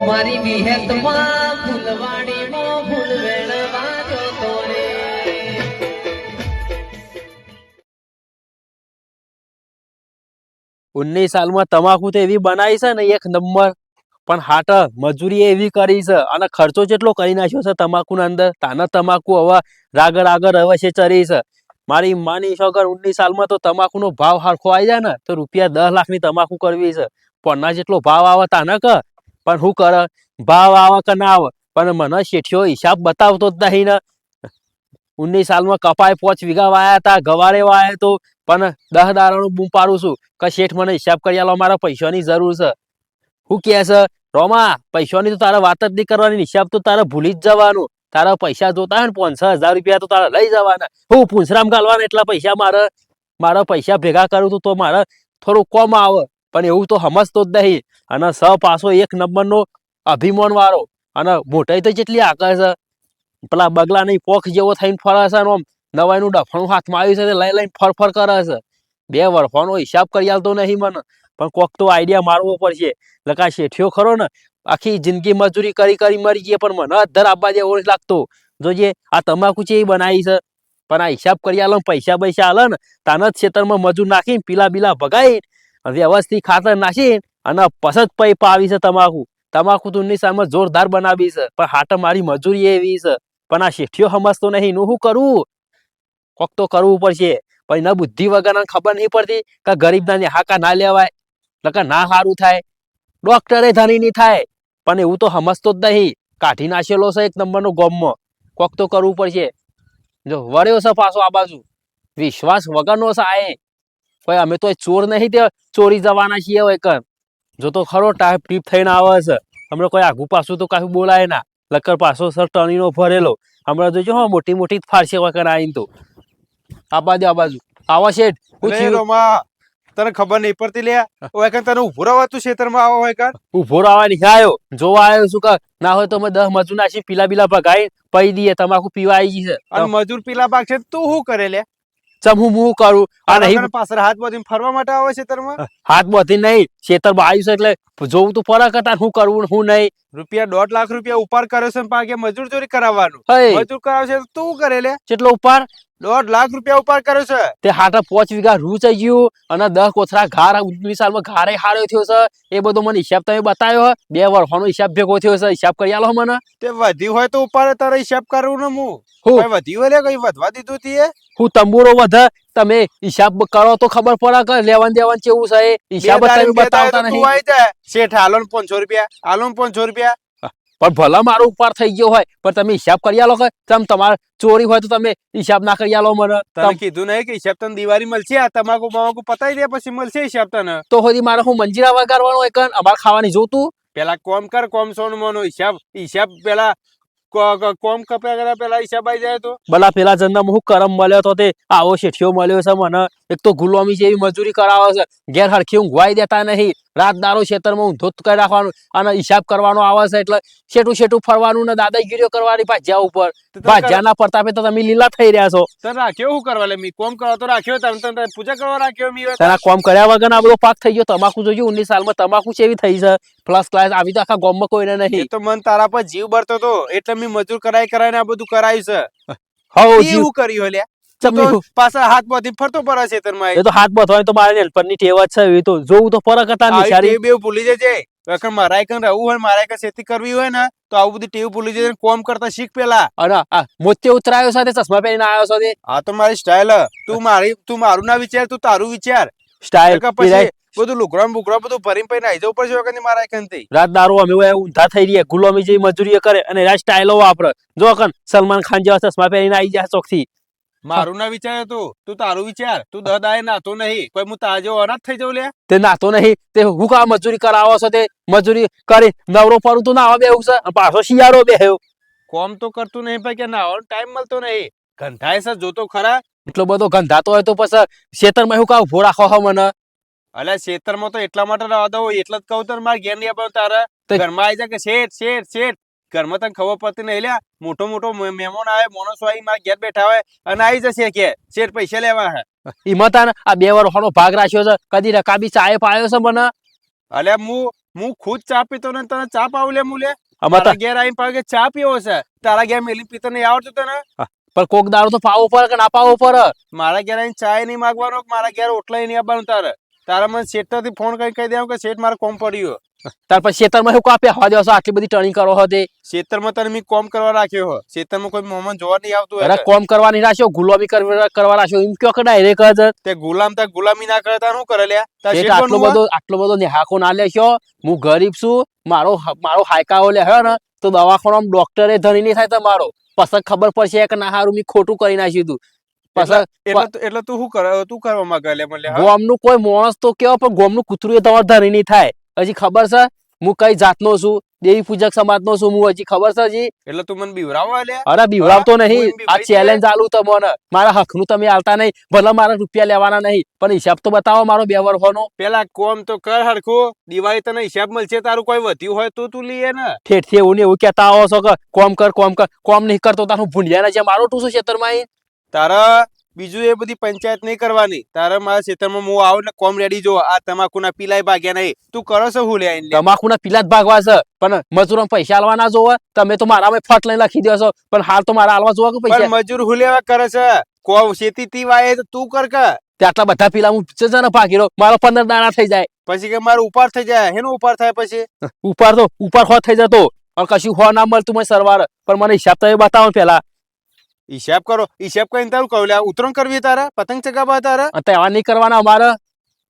મારી વિહેતમાં ફૂલવાડીમાં ફૂલ વેણવા જતો રે ઉન્નીસ સાલમાં તમાકુ તો એવી બનાવી છે ને એક નંબર. પણ હાટ મજૂરી એવી કરી છે. અને ખર્ચો જેટલો કરી નાખ્યો છે તમાકુના અંદર, તાના તમાકુ હવે રાગર આગળ હવે છે ચરી છે. મારી માની છોકર ઉન્નીસ સાલમાં તો તમાકુનો ભાવ હરખો આવી જાય ને, તો રૂપિયા દસ લાખની તમાકુ કરવી છે. પન્ના જેટલો ભાવ આવે તાને ક પણ શું કરે? ભાવ આવે કે ના આવે? પણ મને શેઠિયો હિસાબ બતાવતો જ નહીં ને. ઉન્નીસ સાલમાં કપાય પોચ વીઘા વાયા હતા, ગવારે વાયા તો પણ દસ દાડાનું બૂમ પાડું છું કે શેઠ મને હિસાબ કરી આલો, મારા પૈસાની જરૂર છે. શું કહે છે, રોમા, પૈસાની તો તારે વાત જ નહીં કરવાની, હિસાબ તો તારે ભૂલી જ જવાનું. તારા પૈસા જોતા હોય ને પાંચસો હજાર રૂપિયા તો તારે લઈ જવાના. હું પૂંછરામ ગાલવાના એટલા પૈસા મારે, મારા પૈસા ભેગા કરું તો મારે થોડું કોમ આવે. પણ એવું તો સમજતો જ નહીં. અને સ પાછો એક નંબરનો અભિમાન વાળો. અને મોટાઈ તો જેટલી આકર છે. પેલા બગલાની પોખ જેવો થઈને ફરે છે આમ. નવાઈનું ડફણું હાથમાં આવ્યું છે લઈ લઈને ફર ફર કરે છે. બે વર્ષોનો હિસાબ કરી આલતો નહીં મને. પણ કોક તો આઈડિયા મારવો પડશે. લકા શેઠિયો ખરો ને, આખી જિંદગી મજૂરી કરી કરી મરી ગઈ પણ મને અધર આપવા જેવો લાગતો. જોજે, આ તમાકુ છે એ બનાવી છે? પણ આ હિસાબ કરી આલો પૈસા પૈસા આલે ને, તાના જ ખેતરમાં મજૂર નાખીને પીલા બીલા ભગાઈ વ્યવસ્થિત ખાતર નાખી અને પસંદ પૈ પાવી છે તમાકુ. તમાકુ તુની સામે જોરદાર બનાવી છે, પણ હાટ મારી મજૂરી એવી છે. પણ આ શેઠિયો સમજતો નહીં નું શું કરવું કોક તો કરવું પડશે. પણ એના બુદ્ધિ વગરના ખબર નહીં પડતી કે ગરીબના હાકા ના લેવાય નકર ના સારું થાય. ડોક્ટરે ધની નહીં થાય. પણ એવું તો સમજતો જ નહીં. કાઢી નાખેલો છે એક નંબરનો ગોમમાં. કોક તો કરવું પડશે. જો વળ્યો છે પાછો આ બાજુ. વિશ્વાસ વગરનો છે આ. કોઈ અમે તો ચોર નહીં તે ચોરી જવાના છીએ હોય કર જો તો ખરો ટાઈપ ટીપ થઈને આવે છે. હમણાં કોઈ આગુ પાછું તો કાંઈ બોલાય ના. લકર પાછો સર ટણીનો ભરેલો. હમણાં જોજો હા મોટી મોટી જ ફાડશે વગર આવીને તો. આ બાજુ આ બાજુ. આવા શેઠ? રોમા તને ખબર નહીં પડતી લે. ઓય કન તને ઊભો રહેવા તું ખેતરમાં આવો હોય કન ઊભો રહેવા આવ્યો જોવા આવ્યો શું કર ના હોય તો અમે દસ મજૂર નાખી પીલા બીલા ભગાઈ પઈ દઈએ તમાકુ પીવા આવી ગઈ છે. અને મજૂર પીલા પાક છે તું શું કરે લે? ચમ હું મું કરું? આ નહીં. પાછળ હાથ બાંધીને ફરવા માટે આવે ખેતરમાં હાથ બધી નહીં. ખેતર આવ્યું છે એટલે જોવું તો ફરક હતા હું કરવું હું નહીં. રૂપિયા દોઢ લાખ રૂપિયા ઉપર કર્યો છે પાકે મજૂર ચોરી કરાવવાનું. મજૂર કરાવશે તું કરે લે. કેટલો ઉપર દોઢ લાખ રૂપિયા ઉપર કર્યો છે. તે હાટા પોચ વીઘા રૂ થઈ ગયું અને દસ કોથરા ઘાર સાલમાં ઘારે હાર્યો થયો છે. એ બધો મને હિસાબ તમે બતાવ્યો. બે વર્ષનો હિસાબ ભેગો થયો છે. હિસાબ કરી આલો મને. તે વધ્યું હોય તો ઉપર તારે હિસાબ કરવું ને હું? હું વધી હોય કઈ વધવા દીધું તીએ? હું તંબુરો વધે. તમે હિસાબ કરો તો ખબર પડે કે લેવાન દેવાન કેવું છે હિસાબ તમે બતાવતા નહીં. શેઠ હાલો ને પાંચસો રૂપિયા. હાલો ને પાંચસો રૂપિયા. પણ ભલા મારો ઉપર થઈ ગયો હોય પણ તમે હિસાબ કરી આલો કે તમ તમારે ચોરી હોય તો તમે હિસાબ ના કરી આલો મને. તમે કીધું નહીં કે હિસાબ તને દિવાળી મળશે આ તમાકુ બમાકુ પતાઈ દે પછી મળશે હિસાબ તને. તો હજી મારે હું મંજીરા વગાડવાનો એક અમારે ખાવાની જોતું? પેલા કોમ કર કોમ સોન મોનો. હિસાબ હિસાબ પેલા કોમ કપ્યા પેલા હિસાબ આવી જાય તો. ભલા પેલા જન્મ હું કરમ મળ્યો તો તે આવો શેઠિયો મળ્યો છે મને. એક તો ગુલામી એવી મજૂરી કરાવે છે. ઘેર હરખી ઊંઘવાઈ દેતા નહીં. રાત દારો ખેતરમાં ઊંધો કરી રાખવાનું અને હિસાબ કરવાનો આવે છે એટલે શેઠું શેઠું ફરવાનું ને દાદાગીરીઓ કરવાની ભાજ્યા ઉપર. ભાજ્યાના પ્રતાપે તો તમે લીલા થઈ રહ્યા છો. તને રાખ્યો શું કરવા મી કોમ કરવા તો રાખ્યો તમે તને પૂજા કરવા રાખ્યો મી તેના કોમ કર્યા વગર આ બધો પાક થઈ ગયો. તમાકુ જોયું ઉન્નીસ સાલમાં તમાકુ છે એવી થઈ છે? પ્લસ ક્લાસ આવી તો આખા ગામમાં કોઈને નહીં. તો મન તારા પર જીવ બળતો તો. એટલે મેં મજૂર કરાઈ કરાઈને આ બધું કરાયું છે. હા એવું કર્યું લે તું પાછા હાથ બાંધી ફરતો પર ખેતરમાં એ તો હાથ બથવાની તો મારે નેલપણની ટેવ જ છે એ તો જોવું તો ફરક હતા આવી નિશારી ટેવ ભૂલી જજે. વખત મારા કન રહેવું હોય મારા કન ખેતી કરવી હોય ને તો આવું બધી ટેવ ભૂલી જજે કોમ કરતા શીખ પેલા. અને આ મોતે ઉતરાયો સાથે ચશ્મા પહેરીને આવ્યો સાથે? આ તો મારી સ્ટાઇલ તું મારી તું મારું ના વિચાર તું તારું વિચાર. સ્ટાઇલ પછી બધું લુગડા ને બુગડા બધું ભરીને પઈને આઈ જવું પડશે વખત મારા કન રાત દારૂ અમે ઊંધા થઈ રહીએ ગુલામી જેવી મજૂરી કરે અને રાજ સ્ટાઇલો વાપરે. જો કન સલમાન ખાન જેવા ચશ્મા પહેરીને આવી જાય ચોકથી. મારું ના વિચાર તું. તું તારું વિચાર. તું દહ નાતો નહીં. કોઈ હું તાજો અનાથ થઈ જાઉં લે. તે નાતો નહીં. તે હું કા મજૂરી કરાવો છો તે? મજૂરી કરી નવરો ફરું તું નાવા બેહું છે? પાછો શિયાળો બેહ્યો. કોમ તો કરતું નહીં ભાઈ કે નાવાનો ટાઈમ મળતો નહીં. ગંધાય છે જોતો ખરા. એટલો બધો ગંધાતો હોય તો પછી ખેતરમાં હું કા ઊભો રાખો હો મને? અલ્યા ખેતરમાં તો એટલા માટે રહેવા દઉં. એટલે જ કહું તો મારે ઘેર નહીં આવવાનું તારા ઘરમાં આવી જાય કે શેઠ શેઠ શેઠ. ઘરમાં તને ખબર પડતી નહીં લ્યા. મોટો મોટો મહેમાન આવે મોણસો આવી મારા ઘેર બેઠા હોય અને આવી જશે કે શેઠ પૈસા લેવા હે. ઈમાં આ બે વર્ષનો ભાગ રાખ્યો છે. કદી રકાબી ચાય પાયો છે મને? અલે હું હું ખુદ ચા પીતો ને તને ચા પાવ લે મુલે? અમારા ઘેર આવીને પાકે ચા પીવો છે? તારા ઘેર મેલી પીતો નહીં આવડતું તને? પણ કોક દાડો તો પાવો પડે કે ના પાવો પર? મારા ઘેર આવીને ચા નહીં માગવાનો મારા ઘેર ઓટલા નહીં આવવાનું તારે. તારા મને શેઠ ફોન કરી કહી દેવું કે શેઠ મારે કોમ પડ્યો. તાર પછી ખેતરમાં શું કાપ્યા? હવા દેવા આટલી બધી ટર્નિંગ કરો હો તે? ખેતરમાં તને મેં કોમ કરવા રાખ્યો હો. ખેતરમાં કોઈ મોમન જોવા નહીં આવતું અરે કોમ કરવા કરવાની રાખ્યો ગુલામી કરવા રાખ્યો એમ કયો કે ડાયરેક્ટ જ તે ગુલામ તા ગુલામી ના કરે તાર શું કરે લ્યા? આટલો બધો આટલો બધો નિહાકો ના લેખ્યો હું ગરીબ છું મારો મારો હાયકાઓ લે હે ને? તો દવાખાનામાં ડોક્ટરે ધરી નહીં થાય તમારો. પછી ખબર પડશે કે ના હારું મેં ખોટું કરી નાખ્યું તું. એટલે તું- શું કરે તું કરવા માંગે લે મને ગોમનું કોઈ માણસ તો કેવો પણ ગોમનું કૂતરું એ તમારે ધરી નહીં થાય. હજી ખબર છે? હું કઈ જાતનો છું? દેવી પૂજક સમાજનો છું હું હજી ખબર છે હજી? એટલે તું મને બીવરાવવા લે અરે બીવડાવતો હા? નહીં. આ છે. ચેલેન્જ આલું તમને મારા હકનું તમે આલતા નહીં. ભલે મારા રૂપિયા લેવાના નહીં પણ હિસાબ તો બતાવો મારો બે વર્ષનો. પેલા કોમ તો કર હરખું. દિવાળી તને હિસાબ મળશે તારું કોઈ વધ્યું હોય તો તું લઈએ ને ઠેઠથી એવું ને એવું કહેતા આવો છો કે કોમ કર કોમ કર. કોમ નહીં કરતો તારું ભૂંડિયાના જે મારો ટુસું ખેતરમાં આઈને. તારા બીજું એ બધી પંચાયત નહીં કરવાની. તારા મારા ખેતરમાં હું આવું ને કોમ રેડી જો આ તમાકુના પીલાય ભાગ્યા નહીં. તું કરો છો હું લે તમાકુના પીલા જ ભાગવા છે. પણ મજૂરો પૈસા આલવાના જોવે. તમે તો મારા ફટ લઈને લખી દો છો. પણ હાલ તો મારા આલવા જોવા પણ પૈસા? મજૂર હું લેવા કરે છે? કોમ શેતી તી વાય તો તું કર કે. આટલા બધા પીલા હું છે ને ભાગી મારો પંદર દાણા થઈ જાય. પછી કે મારો ઉપાર થઈ જાય. હેનો ઉપાર થાય પછી? ઉપર તો ઉપર હો થઈ જતો. અને કશું હો ના મળતું મને સરવાર. પણ મને હિસાબ તો એ બતાવો પેલા. હિસાબ કરો હિસાબ કરીને તારું કહું લે ઉતરણ કરવી તારે? પતંગ ચગાવવા તારે? તહેવાર નહીં કરવાના અમારે.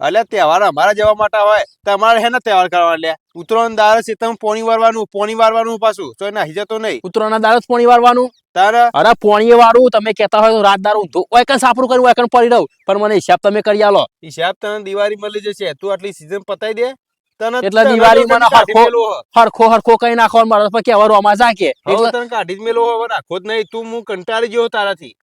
અલ્યા તહેવાર અમારા જવા માટે હોય. તમારે હેના તહેવાર કરવા લે? ઉતરણ દારે છે તમે પોણી વારવાનું પોણી વારવાનું પાછું. તો નાહી જતો નહીં. ઉત્તરાયણના દાડે જ પોણી વારવાનું. તારે? અરે પોણી વાળું તમે કહેતા હોય તો રાત દારૂ ઊંધું ઓય કન સાપરું કર્યું ઓય કન પડી રહું પણ મને હિસાબ તમે કરી આલો. હિસાબ તને દિવાળી મળી જશે. તું આટલી સીઝન પતાઈ દે. એટલે દિવાળી માં હરખો- હરખો હરખો કઈ નાખો મારા પર કેવા રોમા જાકે એટલે તને કાઢી જ મેલો હવે રાખો જ નહીં. તું હું કંટાળી ગયો તારાથી.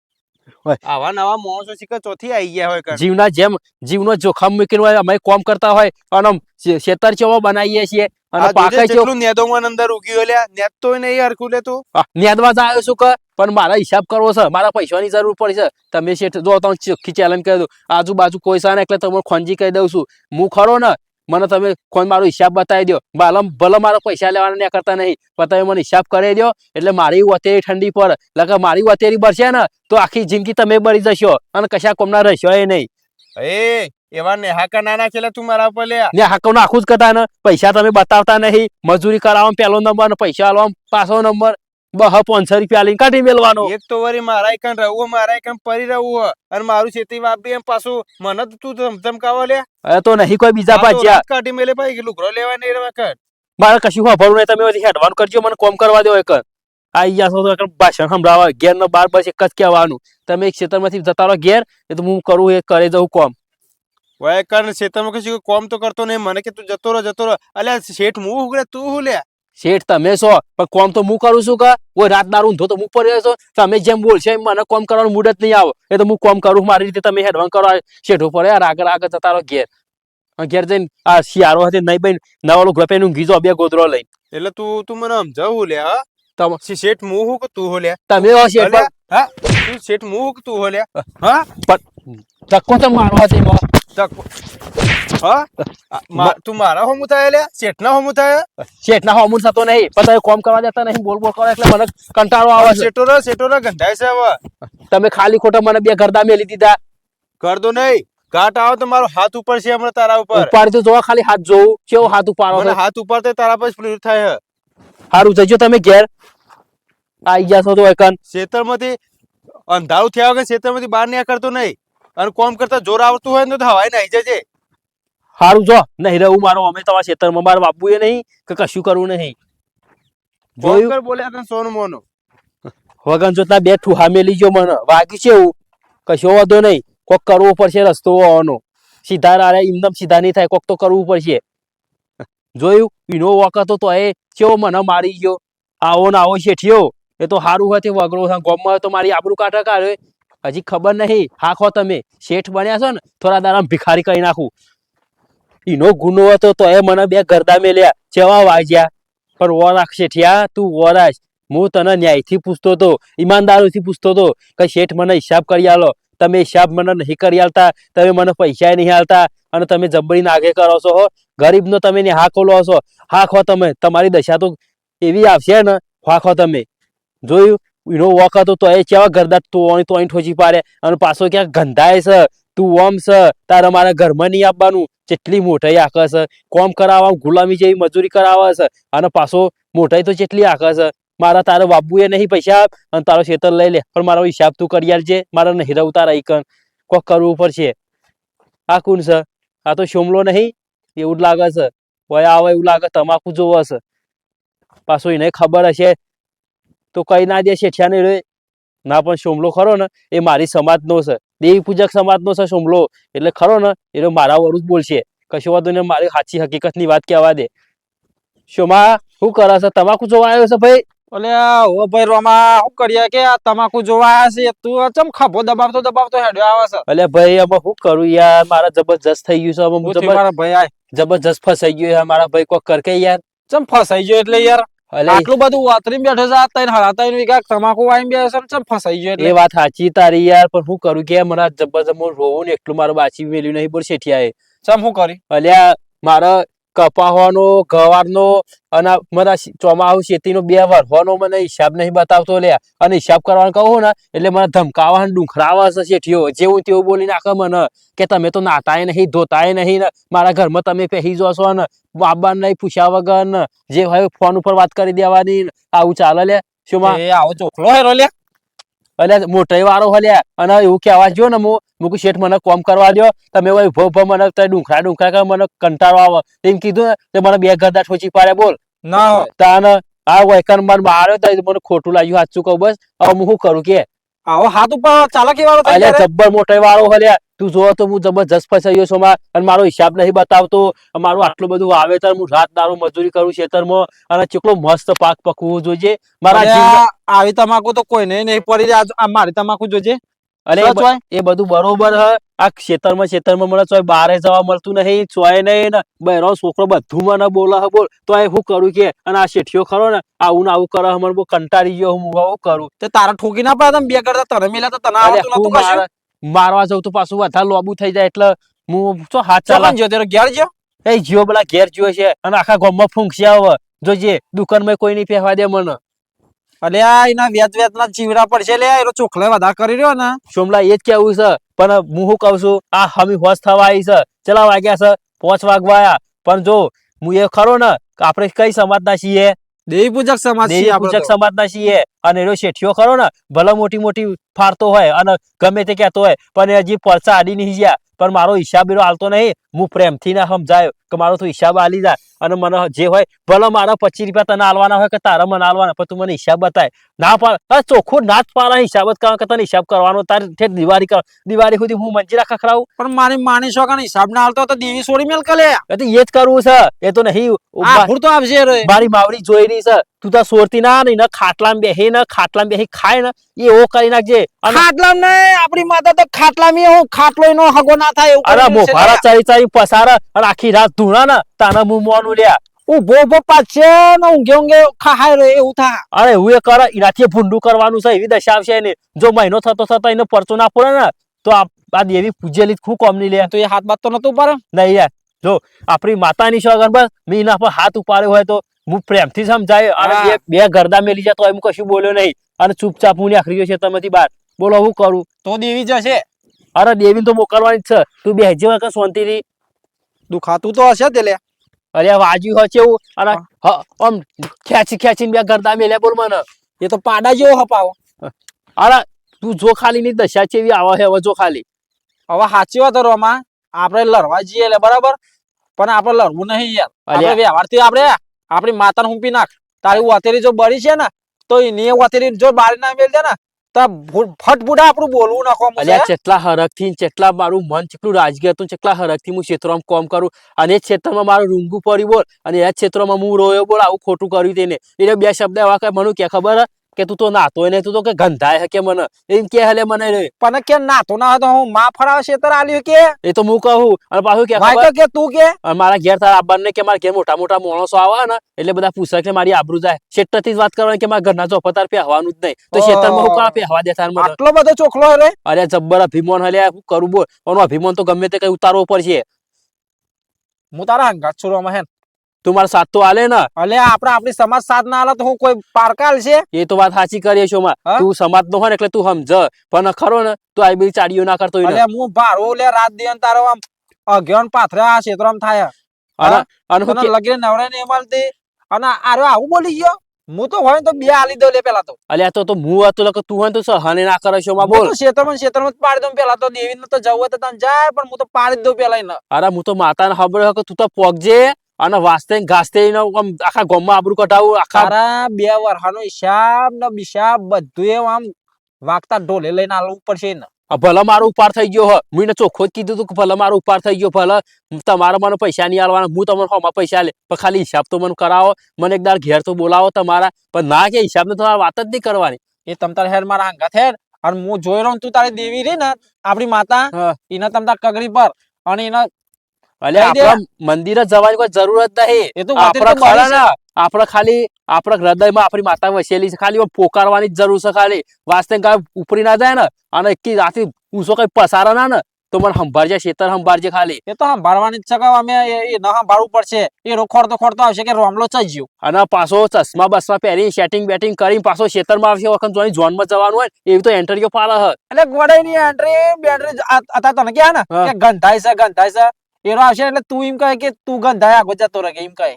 આવા નવા માણસો શીખર ચોથી આવી ગયા હોય. જીવના જેમ જીવનો જોખમ મૂકીને હોય અમે કોમ કરતા હોય અને શેતર ચેવો બનાવીએ છીએ અને પાકે જેટલું નેદોમાં અંદર ઉગ્યું લ્યા નેદ તો નહીં હરખું લે તું. નેદવા જ આવ્યો છું કે પણ મારા હિસાબ કરવો છે. મારા પૈસાની જરૂર પડશે તમે શેઠ જો તમે ચોખ્ખી ચેલેન્જ કરી દો. આજુબાજુ કોઈ છે ને એટલે તમને ખોંજી કહી દઉં છું. હું ખરો ને મને તમે કોઈ મારો હિસાબ બતાવી દો બાલમ ભલે મારા પૈસા લેવાના ને કરતા નહીં પણ તમે મને હિસાબ કરી દો એટલે મારી વતેરી ઠંડી પર એટલે કે મારી વતેરી બરશે ને તો આખી જિંદગી તમે બળી જશો. અને કશા કોમના રહેશો એ નહીં. એ એવા નેહાકા ના નાખેલા તું મારા ઉપર લે. ને હાકવ નાખું જ કરતા ને પૈસા તમે બતાવતા નહીં. મજૂરી કરાવો પહેલો નંબર ને પૈસા આલવામાં પાછો નંબર. બહ પાંચસો રૂપિયા લઈને કાઢી મેલવાનો. એક તો વરી મારા એકન રહું મારા એકન પરી રહું અને મારું ખેતી વાપી એમ પાછું મને તો તું ધમ- ધમકાવો લે. હવે તો નહીં કોઈ બીજા આ પાછ્યા કાઢી મેલે ભાઈ કે લુગરો લેવા નહીં રહેવા કર. મારે કશું ખબર નહીં તમે બધી હેડવાન કરજો મને કોમ કરવા દો એક. આઈ ગયા છો તો ભાષણ સંભળાવા ઘેર નો બાર બસ એક જ કહેવાનું. તમે એક ક્ષેત્રમાંથી જતા રહો ઘેર એ તો હું કરું એ કરે જવું કોમ. વાય કર ને ખેતરમાં કશું કોમ તો કરતો નહીં મને કે તું જતો રહો જતો રહો. અલ્યા શેઠ હું તું હું લે શેઠ તમે છો? પણ કોમ તો હું કરું છું કે? ઓય રાત દારૂ ઊંધો તો હું પડી રહ્યો છો? તમે જેમ બોલશો એમ મને કોમ કરવાનું મૂડ જ નહીં આવે. એ તો હું કોમ કરું મારી રીતે તમે હેડવાન કરો. શેઠ ઉપર યાર આગળ આગળ જતા રહો ઘેર. ઘેર જઈને આ શિયાળો હતી નહીં બેન. નવા લોકો નું ગીજો બે ગોદરો લઈ એટલે તું તું મને સમજાવું લે હા? તમ- શેઠ હું હું કે તું હો લે તમે હો શેઠ હા તું શેઠ હું કે તું હો લે હા. ધક્કો તો મારો હશે એમાં. હા? તું મારા હોમું થાય લે શેઠ હોમું થાય શેઠના હોમું થતો નહીં. પણ તમે કોમ કરવા દેતા નહીં બોલ બોલ કરો એટલે મને કંટાળો આવે છે. શેઠો રે શેઠો ગંધાય છે હવે. તમે ખાલી ખોટા મને બે ગરદા મેલી દીધા. કર દો નહીં. ઘાટ આવો તો મારો હાથ ઉપર છે હમણાં તારા ઉપર. ઉપર તો જોવા ખાલી હાથ જોઉં. કેવો હાથ ઉપાડો મને હાથ ઉપર તો તારા પર સ્પ્લીટ થાય સારું જજો તમે ઘેર. આઈ ગયા છો તો એકન. ખેતરમાંથી અંધારું થયા વગર ખેતરમાંથી બહાર નહીં કરતો નહીં. અને કોમ કરતા જોર આવતું હોય ને તો હવાઈ નાઈ જજે. સારું જો નહીં રહું મારો અમે તમારા ખેતરમાં મારે બાપુ એ નહીં કે કશું કરવું નહીં. જોયું? બોલ્યા તને સોનું મોનો. વગન જોતા બે ઠુહા મેલી ગયો મને. વાગ્યું છે એવું. કશો વાંધો નહીં. કોક કરવો પડશે રસ્તો આવવાનો સીધા રાડે એકદમ સીધા નહીં થાય. કોક તો કરવું પડશે. જોયું? એનો વખત તો એ કેવો મને મારી ગયો. આવો ને આવો શેઠિયો. એ તો સારું હોય તે વગડો ગોમમાં તો મારી આબરું કાઢા કાઢે. હજી ખબર નહીં. હાખો તમે. શેઠ બન્યા છો ને થોડા દાડા ભિખારી કરી નાખું. એનો ગુનો હતો તો એ મને બે ગરદા મેલ્યા. ચેવા વાજ્યા. પણ વરાખ શેઠિયા તું વરાશ હું તને ન્યાયથી પૂછતો હતો ઈમાનદારોથી પૂછતો હતો કે શેઠ મને હિસાબ કરી આલો. તમે હિસાબ મને નહીં કરી આલતા, તમે મને પૈસા નહીં આલતા, અને તમે જબરી નાગે કરો છો હો. ગરીબનો તમે ને હાકો લો છો. હાખો તમે. તમારી દશા તો એવી આવશે ને, હાખો તમે. જોયું? એનો વોક હતો તો એ કેવા ગરદા તો અહીં ઠોચી પાડે. અને પાછો ક્યાંક ગંધાય છે. તું ઓમ છે, તારે મારા ઘરમાં નહીં આપવાનું. જેટલી મોટાઈ આખે છે, કોમ કરાવવા, ગુલામી જેવી મજૂરી કરાવે છે, અને પાછો મોટાઈ તો જેટલી આખે છે. મારા તારે બાબુએ નહીં પૈસા આપ, અને તારો ખેતર લઈ લે. પણ મારો હિસાબ તું કરી આલજે, મારે નહીં રહી કન કોક કરવું પડશે. આ કોણ છે? આ તો શોમલો નહીં? એવું જ લાગે છે. વય આવે એવું લાગે, તમાકુ જોવો છે. પાછું એને ખબર હશે. તો કઈ ના દે, શેઠિયાને રે. ના પણ શોમલો ખરો ને, એ મારી સમાજનો છે. દેવી પૂજક સમાજનો છે શોમલો. એટલે ખરો ને એટલે મારા વરું જ બોલશે. કશો વાંધો ને મારી સાચી હકીકતની વાત કહેવા દે. શોમા શું કરે છે? તમાકુ જોવા આવ્યો છે ભાઈ? ઓલે ઓ ભાઈ રોમા શું કરીએ કે આ તમાકુ જોવા આવ્યા છે? તું ચમ ખભો દબાવતો દબાવતો હેડ્યો આવે છે? એટલે ભાઈ અમે શું કરું યાર? મારા જબરજસ્ત થઈ ગયું છે જબર- મારા ભાઈ જબરજસ્ત ફસાઈ ગયો યાર મારા ભાઈ. કોક કરકે યાર? ચમ ફસાઈ ગયો એટલે યાર? આટલું બધું વાતરી બેઠો છે આ તઈને હરાતા તઈને વીઘા તમાકુ વાઈને બેસે ને ચમ ફસાઈ ગયો એ વાત સાચી તારી યાર પણ હું કરું કે મને જબરજસ્ત હું રોવું ને એટલું મારું બાચી મેલ્યું નહીં બોલ શેઠિયાએ. ચમ હું કરી? અલ્યા મારા કપાવાનો ગવારનો અને મને ચોમાસુ શેતીનો બે વરવાનો મને હિસાબ નહીં બતાવતો લ્યા અને હિસાબ કરવાનું કહું ને, એટલે મને ધમકાવા ડુંખરાવા હશે શેઠીઓ. જેવું તેવું બોલી નાખે મને કે તમે તો નાતાય નહીં, ધોતાય નહીં ને. મારા ઘરમાં તમે પહેરી જશો ને બાબા નહીં પૂછ્યા વગર ને. જે હોય ફોન ઉપર વાત કરી દેવાની આવું ચાલે લે. શું આવો ચોખલો હેરો લે. એટલે મોટાઈ વાળો હલ્યા. અને એવું કહેવા જો ને હું મૂકું શેઠ મને કોમ કરવા દો તમે ભો ભો મને ડુંખરા ડુંખરા કરે મને કંટાળો આવે. એમ કીધું ને તે મને બે ગરદા ઠોચી પાડે બોલ. ના. તાન આ વૈકન મને માર્યો તો મને ખોટું લાગ્યું સાચું કહું બસ. હવે હું શું કરું કે આવો હાથ ઉપર ચાલાકી વાળો અલ્યા જબ્બર મોટો વાળો હલ્યા તું જો તો હું જબરજસ્ત ફસાયો છું માં. અને મારો હિસાબ નહીં બતાવતો. મારું આટલું બધું વાવેતર હું રાત દારો મજૂરી કરું ખેતરમાં. અને ચેટલો મસ્ત પાક પકવું જોઈએ. મારા જીવ આવી તમાકુ તો કોઈને નહીં પડી. આ મારી તમાકુ જોજે. અરે એ બધું બરોબર હ. આ ખેતરમાં ખેતરમાં મને ચોય બારે જવા મળતું નહીં ચોય નહીં ને. બહેરો છોકરો બધું મને બોલે હે બોલ. તો એ શું કરું કે? અને આ શેઠિયો ખરો ને આવું ને આવું કરે હે, મને બહુ કંટાળી ગયો હું હું કરું. તે તારા ઠોકી ના પડે તમે બે કરતા તને મેલા તો તને અરે આવડતું નતું કશું? મારવા જાઉં તો પાછું વધારે લોબુ થઈ જાય એટલે હું તો હાથ ચાલા જો તેરો ઘેર જો એ જીઓ પેલા ઘેર જીઓ છે. અને આખા ગામમાં ફૂંકશે હવે જોજે દુકાનમાં કોઈ નહીં પહેવા દે મને. અલે આ એના વેત વેત ના ચીવડા પડશે લે એનો ચોખલે વધારે કરી રહ્યો ને. સોમલા એ જ કેવું છે? પણ હું શું કહું છું? આ હમી હોશ થવા આવી છે. ચલા વાગ્યા છે પોચ વાગવાયા પણ જો હું એ ખરો ને આપણે કઈ સમાજના છીએ? દેવી પૂજક સમાજ દેવી પૂજક. સમાજના છીએ. અને એનો શેઠિયો ખરો ને ભલે મોટી મોટી ફારતો હોય અને ગમે તે કહેતો હોય પણ હજી પરસા આડી નહીં ગયા પણ મારો હિસાબ એનો હાલતો નહીં. હું પ્રેમથી ના સમજાયો કે મારો તું હિસાબ આલી જાય. અને મને જે હોય ભલે મારા પચીસ રૂપિયા તને હાલવાના હોય કે તારા મને હાલવાના પણ તું મને હિસાબ બતાય. ના પાડ ચોખ્ખું ના જ પાડે હિસાબ જ કરવા કે તને હિસાબ કરવાનો. તારે ઠેર દિવાળી કર દિવાળી સુધી હું મંજીરા ખખડાવું? પણ મારી માની શોખન હિસાબ ના હાલતો તો દેવી સોડી મેલ કલે. એ તો એ જ કરવું છે. એ તો નહીં. તો આવશે મારી માવડી જોઈ રહી છે. તું તો સોરતી ના નહીં ને ખાટલામાં બેહી ને ખાટલામાં બેહી ખાય ને. એવો કરી નાખજે. ખાટલા ને આપણી માતા તો ખાટલા માં હું ખાટલો નો હગો ના થાય એવું અરે લે. ચારી ચારી પસાર અને આખી રાત ધૂણા ને તાના મુમવાનું લ્યા. ઊભો ઊભો પાછે ને ઊંઘે ઊંઘે ખાહાય રે એવું થા અરે હું એ કરે એનાથી ભૂંડું કરવાનું છે એવી દશા આવશે ને જો મહિનો થતો થતો એને પરચો ના પડે ને તો આ દેવી પૂજેલી ખૂબ કોમની લે. તો એ હાથ બાત તો નતું પર નહીં યાર. જો આપણી માતાની સોગન બસ મેં એના પર હાથ ઉપાડ્યો હોય તો હું પ્રેમથી સમજાય અને બે બે ગરદા મેલી જાય તો એમ કશું બોલ્યો નહીં. અને ચૂપચાપ હું આખરી ગયો છે તમે બહાર બોલો હું કરું? તો દેવી જશે. અરે દેવીને તો મોકલવાની જ છે. તું બેસજે વખત શાંતિથી દુખાતું તો હશે તે લે અરે વાજ્યું હશે એવું. અને આમ ખેંચી ખેંચીને બે ગરદા મેલ્યા બોલ મને. એ તો પાડા જેવો હપાવો. અરે તું જો ખાલી ની દશા કેવી આવે છે હવે જો ખાલી. હવે સાચી વાત રોમાં આપણે લડવા જઈએ એટલે બરાબર? પણ આપણે લડવું નહીં યાર. આપણે. વ્યવહારથી આપણે આપણી માતાને હુંપી નાખ. તારી વાતેરી જો બળી છે ને તો એની વાતેરી જો બારી ના મેળ દે ને તો ફટફુડા આપણું બોલવું નાખો અલ્યા કેટલા હરખથી ને મારું મન ચેટલું રાજગીર હતું ચેટલા હરખથી હું ક્ષેત્રમાં કોમ કરું અને એ ક્ષેત્રમાં મારું રૂંગું પડ્યું બોલ અને એ જ ક્ષેત્રમાં હું રોયો બોલ આવું ખોટું કર્યું તેને એટલે બે શબ્દ એવા કઈ મને કે ખબર હે? કે તું તો નાતો ને તું તો કે ગંધાય હે કે મને? એમ કે હલે મને રે. પણ કે નાતો ના હતો હું માં ફરાવ શેતર આલ્યો કે? એ તો હું કહું. અને પાછું કે ભાઈ તો કે તું કે? મારા ઘેર તારા આબાને કે મારા ઘેર મોટા મોટા માણસો આવે ને એટલે બધા પૂછે કે મારી આબરૂ જાય. શેટરથી વાત કરવાની કે મારા ઘરના ચોપતાર પહેવાનું જ નહીં. તો શેતરમાં હું કાં પહેવા દેતા મને? આટલો બધો ચોખલો રે? અરે જબ્બર અભિમાન હલે હું કરું બોલ. અનો અભિમાન તો ગમે તે કઈ ઉતારવો પડશે. હું તારા હંગાત છોડવામાં હે તું મારા સાથ તો આલે ને. અલે આપણે આપણી સમાજ સાથ ના આલે તો હું કોઈ પારકાલ છે એ તો વાત સાચી કરીએ છો માં તું સમાજ નો હોય ને એટલે તું સમજ. પણ ખરો ને તું આવી બી ચાડીઓ ના કરતો એટલે હું ભારો લે રાત દિવસ તારો આમ અગિયાર પાથરે આ ક્ષેત્રમાં થાય. અને? અને લગીને નવરે નહીં મળતી અને આરો આવું બોલી ગયો? હું તો હોય તો બે આલી દઉં લે પેલા તો. અલ્યા તો તો હું હતો કે તું હોય તો સહને ના કરે છો માં બોલ. ક્ષેત્રમાં ક્ષેત્રમાં પાડી દઉં પેલા તો દેવી તો જવું હોય તો તને જાય પણ હું તો પાડી દઉં પેલા એને. અરે હું તો માતાને ખબર કે તું તો પોગજે અને વાસ્તે ને ઘાસ્તે આખા ગોમમાં આબરું કઢાવું આખા તારા બે વરહાનો હિસાબ ને બિસાબ બધું આમ વાગતા ઢોલે લઈને આલવું પડશે ને ભલે મારો ઉપાર થઈ ગયો હ હું એને ચોખ્ખો જ કીધું તું કે ભલે મારો ઉપાર થઈ ગયો ભલે તમારે મને પૈસા નહીં આલવાના હું તમને હોમાં પૈસા લે પણ ખાલી હિસાબ તો મને કરાવો. મને એક દાર ઘેર તો બોલાવો તમારા. પણ ના કે હિસાબ ને તમારે વાત જ નહીં કરવાની. એ તમ તારે હેર મારા હંગાત હેર અને હું જોઈ રહ્યો તું તારી દેવી રે ને આપણી માતા એના તમ તાર કગડી પર. અને એના મંદિર મંદિરે જવાની કોઈ જરૂર જ નહીં. એ તો આપણા ખરા ને. આપણે ખાલી આપણા હૃદયમાં આપણી માતા વસેલી છે. ખાલી પોકારવાની જ જરૂર છે ખાલી. વાસ્તે કાંઈ ઉપરી ના જાય ને અને એકી રાતે ઊંચો કઈ પસારા ના ને તો મને સંભાળજે શેતર સંભાળજે ખાલી. એ તો સંભાળવાની જ છે અમે એ ન સંભાળવું પડશે. એ રો ખોડતો આવશે કે રોમલો ચઈ ગયો. અને પાછો ચશ્મા બસમાં પહેરી સેટિંગ બેટિંગ કરીને પાછો ખેતરમાં આવશે વખત જોઈ ઝોનમાં જવાનું હોય એવી તો એન્ટરીઓ પાડે હ એટલે ગોડાઈની એન્ટ્રી બેન્ટ્રી હતા તને ક્યાં ને કે ગંધાય છે ગંધાય છે. એનો આવશે એટલે તું એમ કહે કે તું ગંધાય આગળ જતો રહે એમ કહે.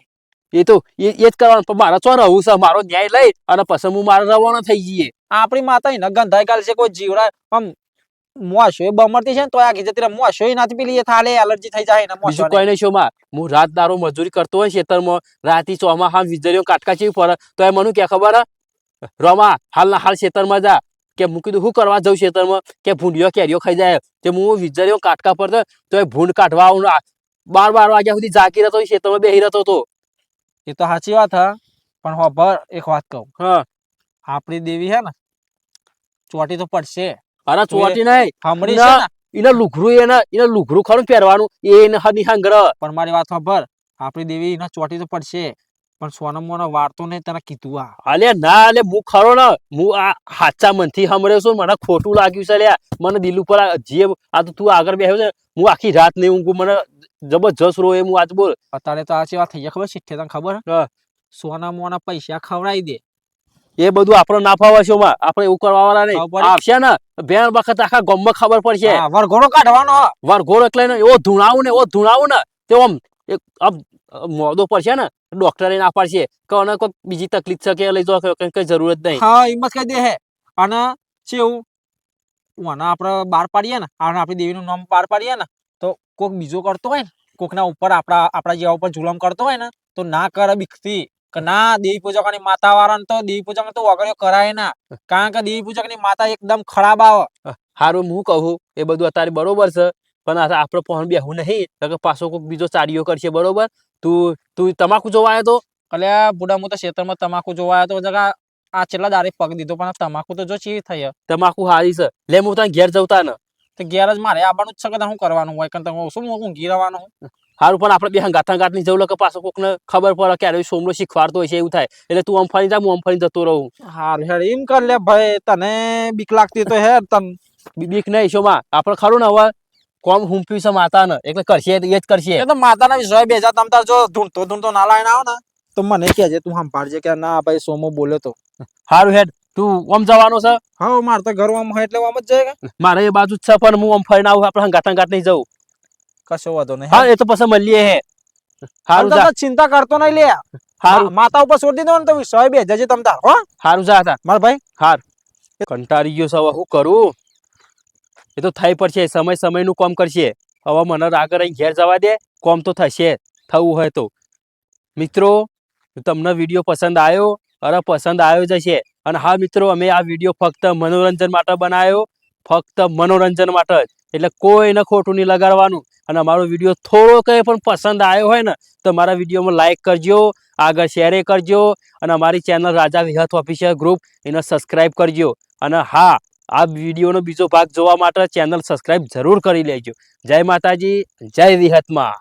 એ તો એ જ કરવાનું. પણ મારે ચો રહું છે? મારો ન્યાય લઈ અને પછી હું મારે રવાના થઈ જઈએ. આપણી માતા એને ગંધાઈ કાલ છે કોઈ જીવડા આમ મોશો એ બમરતી છે ને તો આ કીધે તેરા મોશો એ નાથી પેલી થાલે એલર્જી થઈ જાય ને મોશો કોઈ નહીં શું માં? હું રાત દારો મજૂરી કરતો હોય ખેતરમાં રાતી ચોમાસા વીજળીઓ કાટકા ચેવી પર તો એ મને કે ખબર રોમા હાલ હાલના હાલ ખેતરમાં જા. કે હું કીધું શું કરવા જઉં ખેતરમાં? કે ભૂંડિયો કેરીઓ ખાઈ જાય. તે હું વીજળીઓ કાટકા પર તો તો એ ભૂંડ કાઢવા આવું બાર બાર વાગ્યા સુધી જાગી રહેતો ખેતરમાં બેહી રહેતો હતો. એ તો સાચી વાત હા. પણ હોભર એક વાત કહું. હા. આપણી દેવી હે ને ચોટી તો પડશે. અરે ચોટી નહીં. સાંભળી છે ને? એને લુઘરું એના એને લુઘરું ખરું પહેરવાનું. એ એને હની હાંગર. પણ મારી વાત ભર. આપણી દેવી એને ચોટી તો પડશે. પણ સોનમ મોનો વાર્તો નહીં તને કીધું આ. અલે ના અલે હું ખરો ને હું આ હાચા મનથી સાંભળ્યો છું મને ખોટું લાગ્યું છે લ્યા મને દિલ ઉપર જે આ તો તું આગળ બેહ્યો છે હું આખી રાત નહીં ઊંઘું મને જબરજસ્ત રોય હું આજ બોલ. અત્યારે તો આ છે વાત થઈ ખબર છે તને ખબર? સોના મોના પૈસા ખવડાવી દે. એ બધું આપણે ના ફાવે છે માં આપણે એવું કરવા વાળા નહીં આપશે ને બેન વખત આખા ગામમાં ખબર પડશે. વરઘોડો કાઢવાનો. વરઘોડો એટલે એવો ધૂણાવું ને એવો ધૂણાવું ને તે આમ આમ મોદો પડશે ને? ડોક્ટરે ના પાડશે. કે અને કોઈક બીજી તકલીફ છે કે લઈ જાઓ કઈ કઈ જરૂર નહીં. હા હિંમત કહી દે હે. અને ચેવું ઓના આપણે બહાર પાડીએ ને અને આપણી દેવીનું નામ બહાર પાડીએ ને તો કોઈક બીજો કરતો હોય ને કોકના ઉપર આપણા આપણા જેવા ઉપર જુલમ કરતો હોય ને તો ના કરે બીકથી. કે ના દેવી પૂજકની માતા વાળાને તો દેવી પૂજક તો વગર કરાય ના. કારણ કે દેવી પૂજકની માતા એકદમ ખરાબ આવે. હારું હું કહું એ બધું અત્યારે બરોબર છે. પણ આપણે પહોંચ બેહું નહીં. કે પાછો કોઈક બીજો ચાડીઓ કરશે બરોબર? તું તું તમાકુ જોવા આવ્યો તો? એટલે બુડા મોટા ક્ષેત્રમાં તમાકુ જોવા આવ્યો તો જગા આ છેલ્લા દારે પગ દીધો પણ તમાકુ તો જો ચી થઈ તમાકુ હારી છે. લે હું તને ઘેર જવતા ને તો ઘેર જ મારે આવવાનું જ છે કે હું કરવાનું હોય? કારણ તમે શું હું ઘી રહેવાનું હારું પણ આપણે બે ગાથા ગાંઠની જવું કે પાછો કોકને ખબર પડે કે અરે સોમલો શીખવાડતો હોય છે એવું થાય. એટલે તું આમ ફરી જા હું આમ ફરી જતો રહું. હારું હેડ એમ કર લે ભાઈ તને બીક લાગતી તો હે તન. બીક નહીં શોમાં આપણે ખરું ને હવે? કોમ હુંપ્યું છે માતાને. એટલે કરશે એ જ કરશે. તો માતાના વિશ્વાસ બેજા તમ તાર જો ઢૂંઢતો ઢૂંઢતો ના લાઈને આવો ને તો મને કહેજે તું સંભાળજે કે ના ભાઈ સોમો બોલ્યો તો. હારું હેડ તું ઓમ જવાનો છે? હા મારે તો ઘર ઓમ હોય એટલે ઓમ જ જાય મારે એ બાજુ જ છે પણ હું ઓમ ફરીને આવું આપણે ગાથા ગાંઠ નહીં જવું. કશો વાંધો નહીં. હા એ તો પછી મળીએ હે. હારું જા. ચિંતા કરતો નહીં લે. હારું. માતા ઉપર છોડી દીધો ને તો વિશ્વાસ બેજાજે તમ તાર હો. હારું જા મારા ભાઈ. કંટાળી ગયો છે હું કરું? એ તો થઈ પડશે, સમય સમયનું કોમ કરશે. હવે મને આગળ અહીં ઘેર જવા દે, કોમ તો થશે, થવું હોય તો. મિત્રો, તમને વીડિયો પસંદ આવ્યો? અરે, પસંદ આવ્યો જ હશે. અને હા, મિત્રો, અમે આ વીડિયો ફક્ત મનોરંજન માટે બનાવ્યો. ફક્ત મનોરંજન માટે એટલે કોઈને ખોટું નહીં લગાડવાનું. અને અમારો વીડિયો થોડો કંઈ પણ પસંદ આવ્યો હોય ને, તો મારા વિડીયોમાં લાઈક કરજો, આગળ શેરે કરજો. અને અમારી channel Raja Vihat official group એને સબસ્ક્રાઈબ કરજો. અને હા આ વિડીયોનો બીજો ભાગ જોવા માટે ચેનલ સબસ્ક્રાઈબ જરૂર કરી લેજો. જય માતાજી, જય વિહતમાં.